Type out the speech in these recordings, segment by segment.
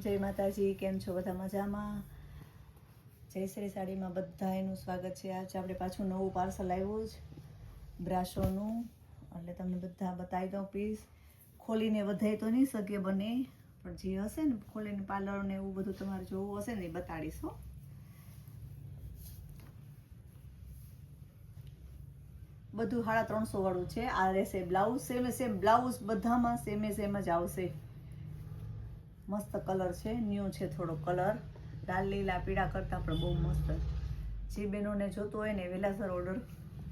જય માતાજી, કેમ છો બધા મજામાં? જય શ્રી સાડીમાં બધા એનું સ્વાગત છે. આજે આપણે પાછું નવું પાર્સલ આવ્યું જ, બ્રાશોનું. એટલે તમને બધા બતાવી દઉં પ્લીઝ ખોલીને વધાય તો નહીં શકે બને, પણ જે હશે ને, ખોલીને પાર્લર ને એવું બધું તમારે જોવું હશે ને, એ બતાડીશ બધું સાડા ત્રણસો વાળું છે. આ રહેશે બ્લાઉઝ સેમે સેમ બ્લાઉઝ બધામાં સેમે સેમ જ આવશે. મસ્ત કલર છે, ન્યૂ છે થોડો કલર. લાલ, લીલા, પીળા કરતાં પણ બહુ મસ્ત. જે બહેનોને જોતું હોય ને વેલાસર ઓર્ડર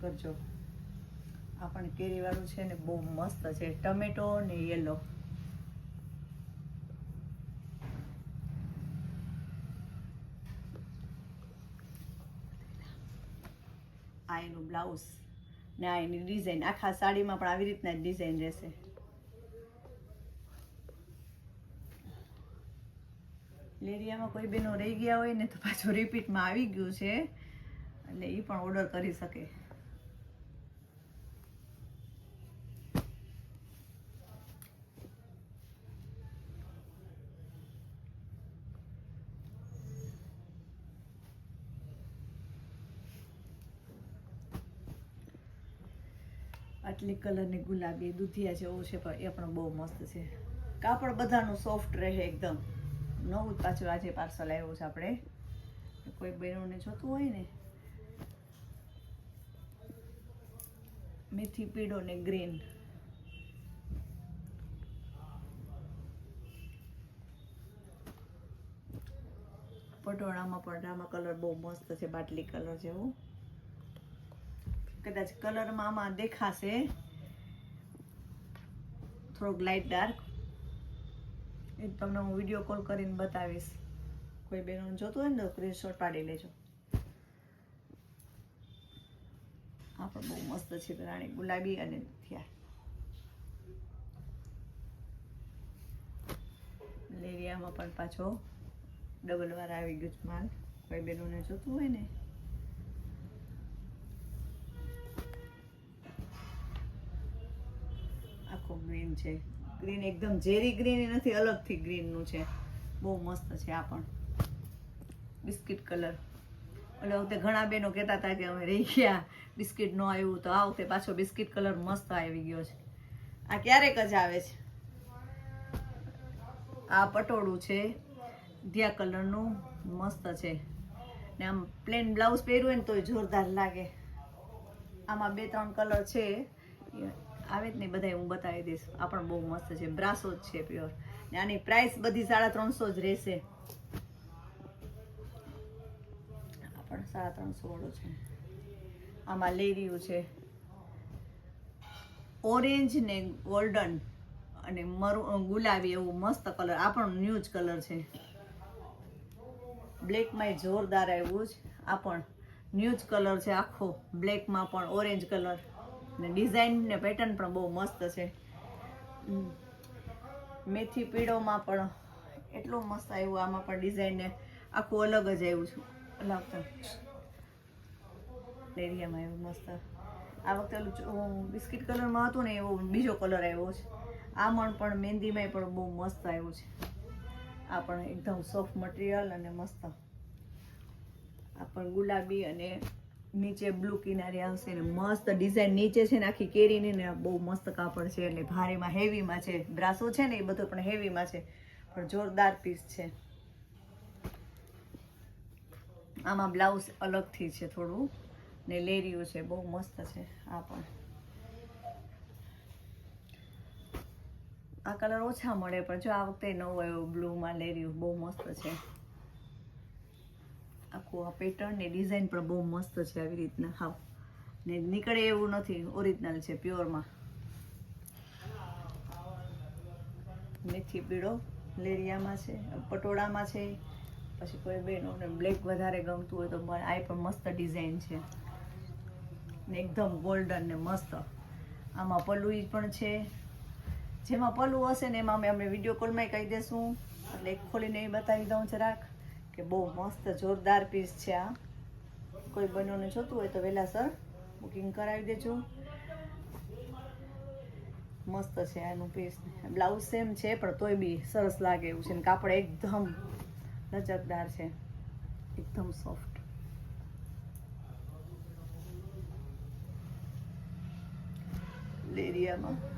કરજો. આ પણ કેરીવાળું છે ને બહુ મસ્ત છે. ટમેટો ને યલો આ એનું બ્લાઉઝ ને આ એની ડિઝાઇન આખા સાડીમાં પણ આવી રીતના જ ડિઝાઇન રહેશે. લેરિયામાં કોઈ બેનો રહી ગયા હોય ને તો પાછું રિપીટમાં આવી ગયું છે. એટલે એ પણ ઓર્ડર કરી શકે. આટલી કલરની ગુલાબી દુધિયા જેવું છે પણ એ પણ બહુ મસ્ત છે. કાપડ બધાનું સોફ્ટ રહે એકદમ. નવું જ પાછું આજે પાર્સલ આવ્યું છે આપણે. કોઈ બહેનોને જોતું હોય ને. મેથી પીળો ને ગ્રીન. પટોળામાં પણ રામા કલર બહુ મસ્ત છે, બાટલી કલર જેવો. કદાચ કલરમાં આમાં દેખાશે. થોડોક લાઇટ ડાર્ક એ તમને હું વીડિયો કોલ કરીને બતાવીશ. કોઈ બેનો જોતું હોય ને તો સ્ક્રીનશોટ પાડી લેજો. આ પણ બહુ મસ્ત છે રાણી ગુલાબી અને થયા. લેરિયામાં પણ પાછો ડબલ વાર આવી ગયું છે માલ. કોઈ બેનોને જોતું હોય ને. આખો ગ્રીન છે. ગ્રીન એકદમ ઝેરી ગ્રીન નથી અલગથી ગ્રીનનું છે. બહુ મસ્ત છે આ પણ. Biscuit colour. એટલે વખતે ઘણા બહેનો કહેતા હતા કે અમે રહી ગયા. બિસ્કિટ ન આવ્યું તો આ વખતે પાછો બિસ્કિટ કલર મસ્ત આવી ગયો છે. આ ક્યારેક જ આવે છે. આ પટોળું છે. ધ્યા કલરનું મસ્ત છે. ને આમ પ્લેન બ્લાઉઝ પહેર્યું હોય ને તોય જોરદાર લાગે. આમાં બે ત્રણ કલર છે. આવે જ નહીં, બધાય હું બતાવી દઈશ. આ પણ બહુ મસ્ત છે, બ્રાસો જ છે પ્યોર ને આની પ્રાઇસ બધી સાડા ત્રણસો જ રહેશે. આ પણ સાડા ત્રણસો વાળો છે. આમાં લેરિયું છે ઓરેન્જ ને ગોલ્ડન અને મરૂ ગુલાબી એવું મસ્ત કલર આ પણ ન્યૂ જ કલર છે. બ્લેકમાં જોરદાર આવ્યું છે. આ પણ ન્યૂ જ કલર છે, આખો બ્લેકમાં પણ ઓરેન્જ કલર ને ડિઝાઇન ને પેટર્ન પણ બહુ મસ્ત છે. મેથી પીળોમાં પણ એટલું મસ્ત આવ્યું આમાં પણ ડિઝાઇન ને. આખું અલગ જ આવ્યું છે. અલગ તો લેરિયામાં આવ્યું મસ્ત. આ વખતે બિસ્કિટ કલરમાં હતું ને એવો બીજો કલર આવ્યો છે. આમણ પણ મહેંદીમાં પણ બહુ મસ્ત આવ્યું છે. આ પણ એકદમ સોફ્ટ મટીરિયલ અને મસ્ત. આ પણ ગુલાબી અને નીચે બ્લુ કિનારી આવશે ને મસ્ત ડિઝાઇન નીચે છે ને આખી કેરીની ને બહુ મસ્ત કાપડ છે એટલે ભારેમાં હેવીમાં છે. બ્રાસો છે ને એ બધું પણ હેવીમાં છે. પણ જોરદાર પીસ છે. આમાં બ્લાઉઝ અલગથી છે થોડું ને લેરિયું છે, બહુ મસ્ત છે આ પણ. આ કલર ઓછા મળે પણ જો આ વખતે નવો આવ્યો બ્લુમાં લેરિયું બહુ મસ્ત છે. આખું આ પેટર્ન ને ડિઝાઇન પણ બહુ મસ્ત છે આવી રીતના. હાવ ને નીકળે એવું નથી. ઓરિજિનલ છે પ્યોરમાં મેથી પીળો લેરિયામાં છે, પટોળામાં છે. પછી કોઈ બહેનોને બ્લેક વધારે ગમતું હોય તો આ પણ મસ્ત ડિઝાઇન છે. ને એકદમ ગોલ્ડન ને મસ્ત. આમાં પલ્લુઈ પણ છે. જેમાં પલ્લું હશે ને એમાં અમે વીડિયો કોલમાં કહી દેશું. એટલે ખોલીને એ બતાવી દઉં જરાક. કે બહુ મસ્ત જોરદાર પીસ છે આ. કોઈ બનોને જોતું હોય તો વહેલાસર બુકિંગ કરાવી દેજો. મસ્ત છે એનું પીસ બ્લાઉઝ સેમ છે, પણ તોય બી સરસ લાગે એવું છે ને કાપડ એકદમ લચકદાર છે. એકદમ સોફ્ટ લેરિયામાં